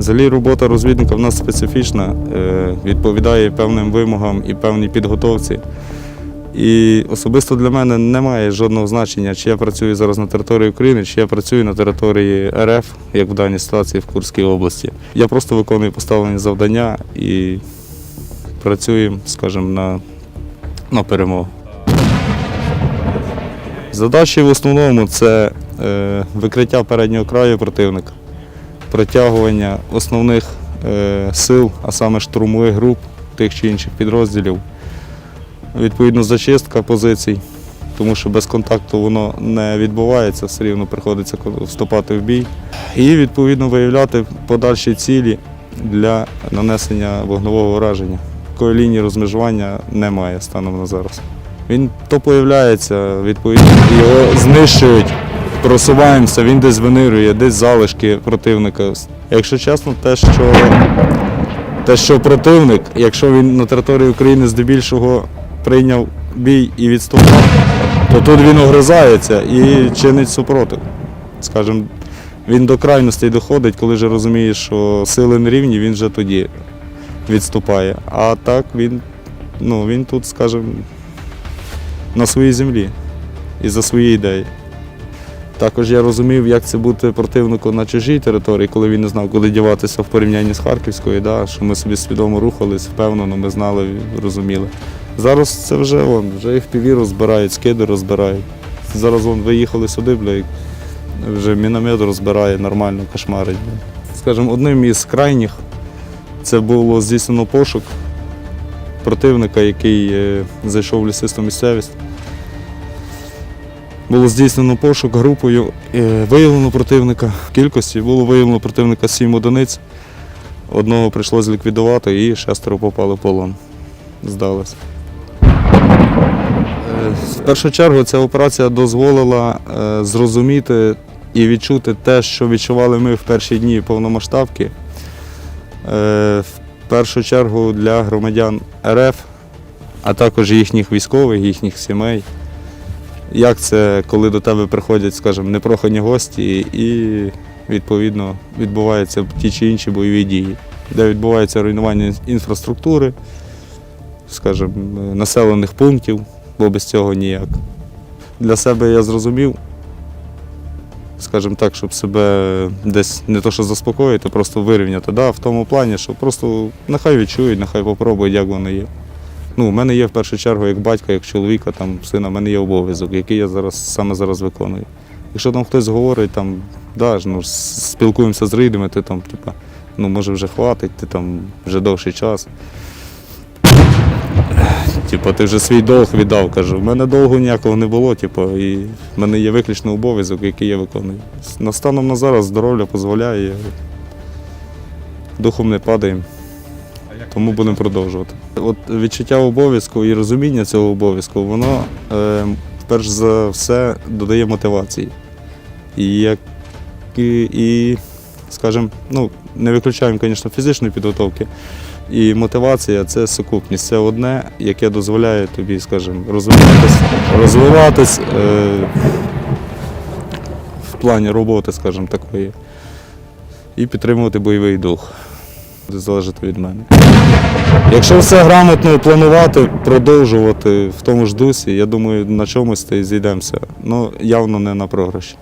Взагалі робота розвідника в нас специфічна, е, відповідає певним вимогам і певній підготовці. І особисто для мене немає жодного значення, чи я працюю зараз на території України, чи я працюю на території РФ, як в даній ситуації в Курській області. Я просто виконую поставлені завдання і працюємо, скажімо, на, на перемогу. Задачі в основному це е, викриття переднього краю противника, притягування основних е, сил, а саме штурмових груп тих чи інших підрозділів. Відповідно, зачистка позицій, тому що без контакту воно не відбувається, все рівно приходиться вступати в бій. І відповідно виявляти подальші цілі для нанесення вогневого ураження. Такої лінії розмежування немає станом на зараз. Він то появляється, відповідно, його знищують, просуваємося, він десь винирує, десь залишки противника. Якщо чесно, те, що, те, що противник, якщо він на території України здебільшого прийняв бій і відступав, то тут він огризається і чинить супротив. Скажімо, він до крайностей доходить, коли вже розуміє, що сили не рівні, він вже тоді відступає. А так він, ну, він тут, скажімо, на своїй землі і за свої ідеї. Також я розумів, як це бути противником на чужій території, коли він не знав, куди діватися в порівнянні з Харківською, да, що ми собі свідомо рухались, впевнено, ми знали, розуміли. Зараз це вже вон, вже і в розбирають, скиди розбирають. Зараз вон, виїхали сюди, бля, вже міномет розбирає нормально, кошмарить. Скажімо, одним із крайніх це було здійснено пошук противника, який е, зайшов в лісисту місцевість. Було здійснено пошук групою, е, виявлено противника в кількості, було виявлено противника 7 одиниць. Одного прийшлося ліквідувати і шестеро попали в полон. Здалося. Е, В першу чергу ця операція дозволила е, зрозуміти і відчути те, що відчували ми в перші дні повномасштабки. В першу чергу для громадян РФ, а також їхніх військових, їхніх сімей. Як це, коли до тебе приходять, скажімо, непрохані гості і відповідно відбуваються ті чи інші бойові дії, де відбувається руйнування інфраструктури, скажімо, населених пунктів, бо без цього ніяк. Для себе я зрозумів, скажімо так, щоб себе десь не то що заспокоїти, просто вирівняти. Да, в тому плані, що просто нехай відчують, нехай попробують, як воно є. Ну, у мене є в першу чергу як батька, як чоловіка, там, сина, в мене є обов'язок, який я зараз саме зараз виконую. Якщо там хтось говорить, там, да, ну, спілкуємося з рідними, ти там, типа, ну може вже хватить, ти там вже довший час. Типу, ти вже свій долг віддав, кажу. У мене довгу ніякого не було, типу, і в мене є виключно обов'язок, який я виконую. На станом на зараз здоров'я дозволяє, духом не падаємо, тому будемо продовжувати. От відчуття обов'язку і розуміння цього обов'язку, воно е, перш за все додає мотивації. І, як, і, і скажімо, ну, не виключаємо, звісно, фізичної підготовки. І мотивація це сукупність. Це одне, яке дозволяє тобі, скажімо, розвиватись, розвиватись е, в плані роботи, скажімо, такої, і підтримувати бойовий дух. Буде залежати від мене. Якщо все грамотно планувати, продовжувати в тому ж дусі, я думаю, на чомусь та й зійдемося. Ну, явно не на програші.